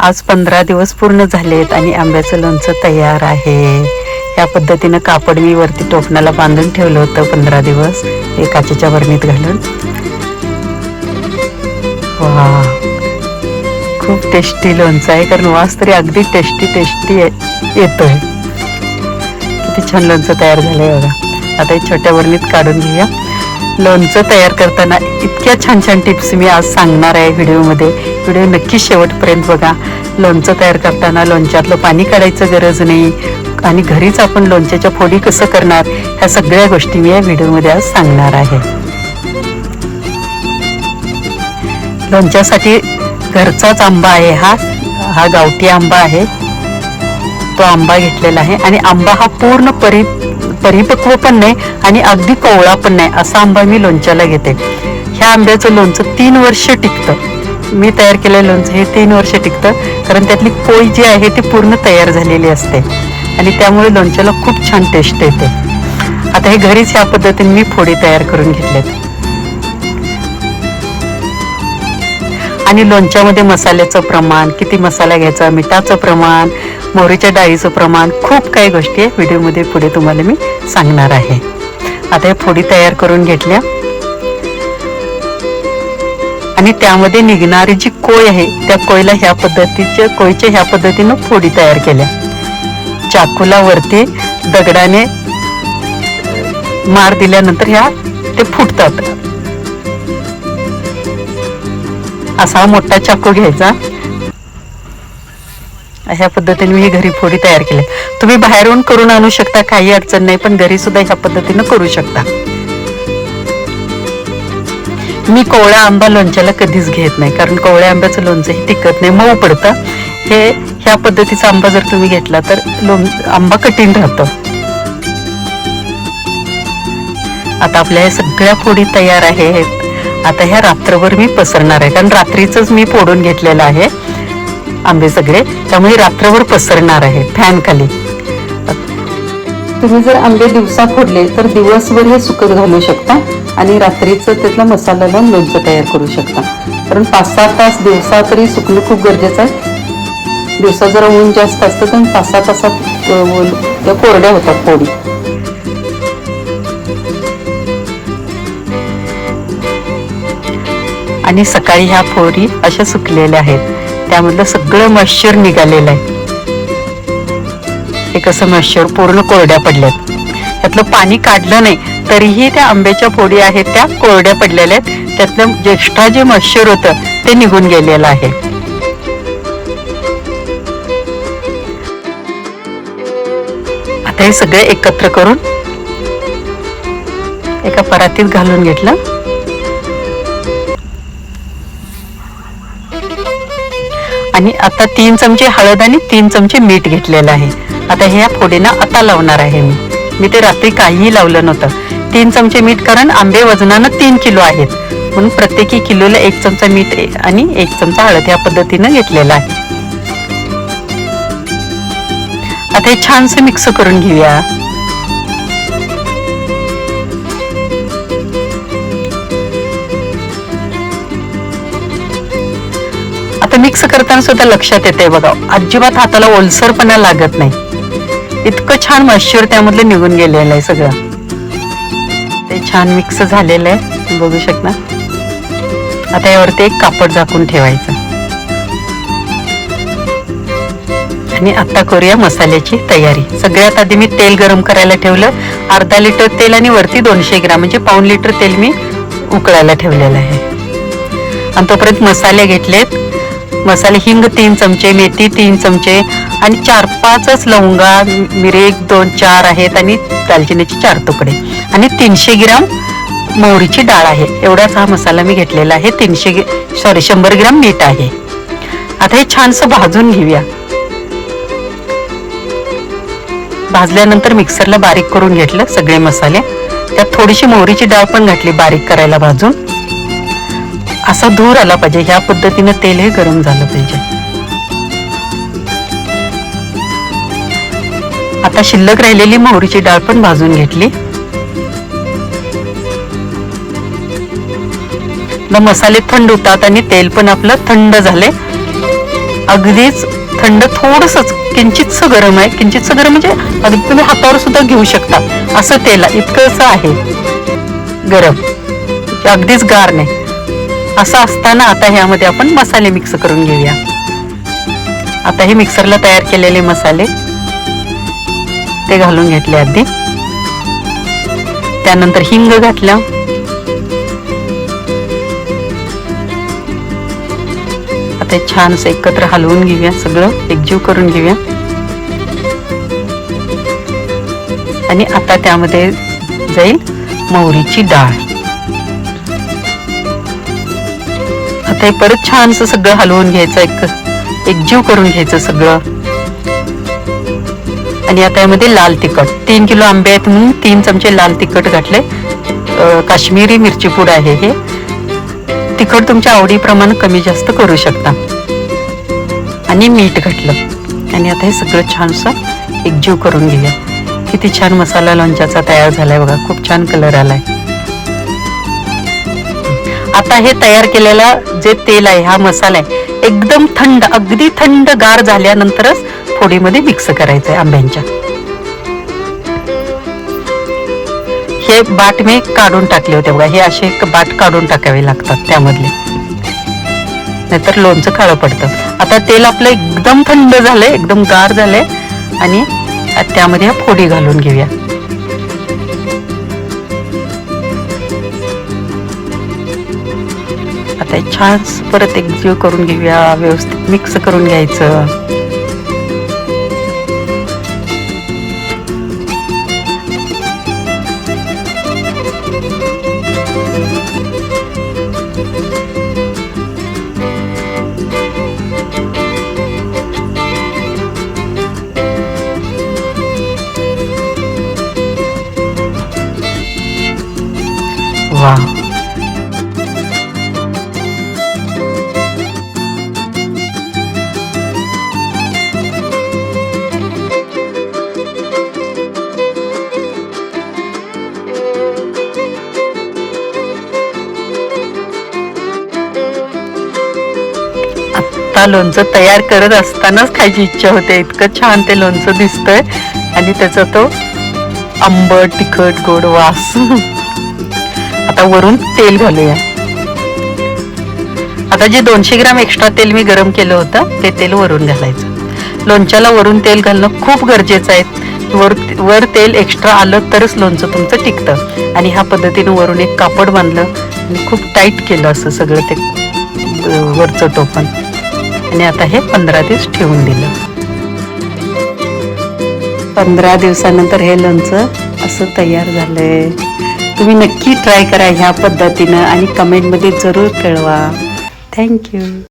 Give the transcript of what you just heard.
आज पंधरा दिवस पूर्ण झालेत आणि आंब्याचं लोणचं तयार आहे. या पद्धतीनं कापड मी वरती टोपणाला बांधून ठेवलं होतं पंधरा दिवस. हे काचेच्या बरणीत घालून. वा. खूप टेस्टी लोणचं आहे कारण वास तरी अगदी टेस्टी टेस्टी येतोय. किती छान लोणचं तयार झालंय बघा. आता हे छोट्या बरणीत काढून घेऊया. लोणचं तयार करताना इतक्या छान छान टिप्स मी आज सांगणार आहे व्हिडिओमध्ये. व्हिडिओ नक्की शेवटपर्यंत बघा. लोणचं तयार करताना लोणच्यातलं पाणी काढायचं गरज नाही. आणि घरीच आपण लोणच्याच्या फोडी कसं करणार ह्या सगळ्या गोष्टी मी या व्हिडिओमध्ये आज सांगणार आहे. लोणच्यासाठी घरचाच आंबा आहे हा. हा गावठी आंबा आहे. तो आंबा घेतलेला आहे. आणि आंबा हा पूर्ण परि परिपक्व पण नाही आणि अगदी कोवळा पण नाही. असा आंबा मी लोणच्याला घेते. ह्या आंब्याचं लोणचं तीन वर्ष टिकतं. मी तयार केलेलं लोणचं हे तीन वर्ष टिकतं. कारण त्यातली पोळी जी आहे ती पूर्ण तयार झालेली असते. आणि त्यामुळे लोणच्याला खूप छान टेस्ट येते. आता हे घरीच या पद्धतीने मी फोडी तयार करून घेतल्यात आणि लोणच्यामध्ये मसाल्याचं प्रमाण किती मसाला घ्यायचा मिठाचं प्रमाण मोहरीच्या डाळीचं प्रमाण खूप काही गोष्टी आहे. व्हिडिओमध्ये पुढे तुम्हाला मी सांगणार आहे. आता हे फोडी तयार करून घेतल्या. आणि त्यामध्ये निघणारी जी कोय आहे त्या कोयला ह्या पद्धतीच्या कोयच्या ह्या पद्धतीनं फोडी तयार केल्या. चाकूला वरती दगडाने मार दिल्यानंतर ह्या ते फुटतात. असा मोठा चाकू घ्यायचा. अशा पद्धतीने मी ही घरी फोडी तयार केल्या. तुम्ही बाहेरून करून आणू शकता काही अडचण नाही पण घरी सुद्धा ह्या पद्धतीनं करू शकता. मी कोवळा आंबा लोणच्याला कधीच घेत नाही कारण कोवळ्या आंब्याचं लोणचं हे टिकत नाही. मऊ पडतं. हे ह्या पद्धतीचा आंबा जर तुम्ही घेतला तर लोण आंबा कठीण राहतो. आता आपल्या ह्या सगळ्या फोडी तयार आहेत. आता ह्या रात्रभर मी पसरणार आहे कारण रात्रीच मी फोडून घेतलेलं आहे आंबे सगळे. त्यामुळे रात्रभर पसरणार आहे फॅन खाली तुम्ही जर आंबे दिवसा फोडले तर दिवसभर हे सुकत घालू शकता आणि रात्रीचं त्यातला मसाला लावून लोणचं तयार करू शकता. कारण पाच सहा तास दिवसा तरी सुकणं खूप गरजेचं आहे. दिवसा जर ऊन जास्त असतं तर पाच सहा तासात त्या कोरड्या होतात पोळी. आणि सकाळी ह्या फोरी अशा सुकलेल्या आहेत. त्यामधलं सगळं मॉइश्चर निघालेलं आहे. हे कसं मॉइश्चर पूर्ण कोरड्या पडल्यात. त्यातलं पाणी काढलं नाही तरीही त्या आंब्याच्या फोडी आहेत त्या कोरड्या पडलेल्या आहेत. त्यातलं एक्स्ट्रा जे मॉइश्चर होतं ते निघून गेलेलं आहे. आता हे सगळे एकत्र करून एका परातीत घालून घेतलं. आणि आता तीन चमचे हळद आणि तीन चमचे मीठ घेतलेलं आहे. आता ह्या फोडीनं आता लावणार आहे मी. मी ते रात्री काहीही लावलं नव्हतं. तीन चमचे मीठ कारण आंबे वजनानं तीन किलो आहेत. म्हणून प्रत्येकी किलोला एक चमचा मीठ आणि एक चमचा हळद या पद्धतीनं घेतलेला आहे. आता हे छानसं मिक्स करून घेऊया. आता मिक्स करताना सुद्धा लक्षात येते बघा अजिबात हाताला ओलसरपणा लागत नाही. इतकं छान मॉइश्चर त्यामधलं निघून गेलेलं आहे सगळं. ते छान मिक्स झालेलं आहे. बघू शकता. आता यावरती एक कापड झाकून ठेवायचं. आणि आता करूया मसाल्याची तयारी. सगळ्यात आधी मी तेल गरम करायला ठेवलं. अर्धा लिटर तेल आणि वरती दोनशे ग्राम म्हणजे पाऊन लिटर तेल मी उकळायला ठेवलेलं आहे. आणि तोपर्यंत मसाले घेतलेत. मसाले हिंग तीन चमचे मेथी तीन चमचे आणि चार पाचच लवंगा मिरे एक दोन चार आहेत आणि दालचिनीचे चार तुकडे. आणि तीनशे ग्राम मोहरीची डाळ आहे. एवढाच हा मसाला मी घेतलेला आहे. तीनशे सॉरी शंभर ग्राम मीठ आहे. आता हे छानसं भाजून घेऊया. भाजल्यानंतर मिक्सरला बारीक करून घेतलं सगळे मसाले. त्यात थोडीशी मोहरीची डाळ पण घातली बारीक करायला भाजून. असा धूर आला पाहिजे. ह्या पद्धतीनं तेल हे गरम झालं पाहिजे. आता शिल्लक राहिलेली मोहरीची डाळ पण भाजून घेतली. मसाले थंड होतात आणि तेल पण आपलं थंड झाले अगदीच थंड थोडसच किंचितस गरम आहे. किंचितस गरम म्हणजे अगदी तुम्ही हातावर सुद्धा घेऊ शकता. असं तेल आहे. इतकंसं आहे. गरम. अगदीच गार नाही. असं असताना आता ह्यामध्ये आपण मसाले मिक्स करून घेऊया. आता हे मिक्सरला तयार केलेले मसाले. ते घालून घेतले आधी. त्यानंतर हिंग घातला. आता छान असं एकत्र हलवून घेऊया सगळं. एकजीव करून घेऊया. आणि आता त्यामध्ये जाईल मोहरीची डाळ. आता हे परत छान असं सगळं हलवून घ्यायचं एक एकजीव करून घ्यायचं सगळं. आणि आता यामध्ये लाल तिखट. तीन किलो आंबे आहेत म्हणून तीन चमचे लाल तिखट घातले. काश्मीरी मिरची पूड आहे हे. तिखट तुमच्या आवडीप्रमाणे कमी जास्त करू शकता. आणि मीठ घातलं. आणि आता हे सगळं छानसं एकजीव करून घेऊया. किती छान मसाला लोणच्याचा तयार झालाय बघा. खूप छान कलर आलाय. आता हे तयार केलेला जे तेल आहे हा मसाला आहे एकदम थंड अगदी थंड गार झाल्यानंतरच फोडीमध्ये मिक्स करायचंय आंब्यांच्या. हे बाट मी काढून टाकले होते बघा. हे असे एक बाट काढून टाकावे लागतात त्यामधले. नाहीतर लोणचं काळं पडतं. आता तेल आपलं एकदम थंड झालंय एकदम गार झालंय आणि त्यामध्ये फोडी घालून घेऊया. आता छान परत एकजीव करून घेऊया व्यवस्थित मिक्स करून घ्यायचं. स्वतः लोणचं तयार करत असतानाच खायची इच्छा होते. इतकं छान ते लोणचं दिसतंय. आणि त्याचा तो आंबट तिखट गोड वास. आता वरून तेल घालूया. आता जे दोनशे ग्राम एक्स्ट्रा तेल मी गरम केलं होतं ते तेल वरून घालायचं. लोणच्याला वरून तेल घालणं खूप गरजेचं आहे. वर वर तेल एक्स्ट्रा आलं तरच लोणचं तुमचं टिकतं. आणि ह्या पद्धतीनं वरून एक कापड बांधलं आणि खूप टाईट केलं असं सगळं ते वरचं टोपण. आणि आता हे पंधरा दिवस ठेवून दिलं. पंधरा दिवसानंतर हे लोणचं असं तयार झालंय. तुम्ही नक्की ट्राय करा ह्या पद्धतीनं आणि कमेंटमध्ये जरूर कळवा. थँक्यू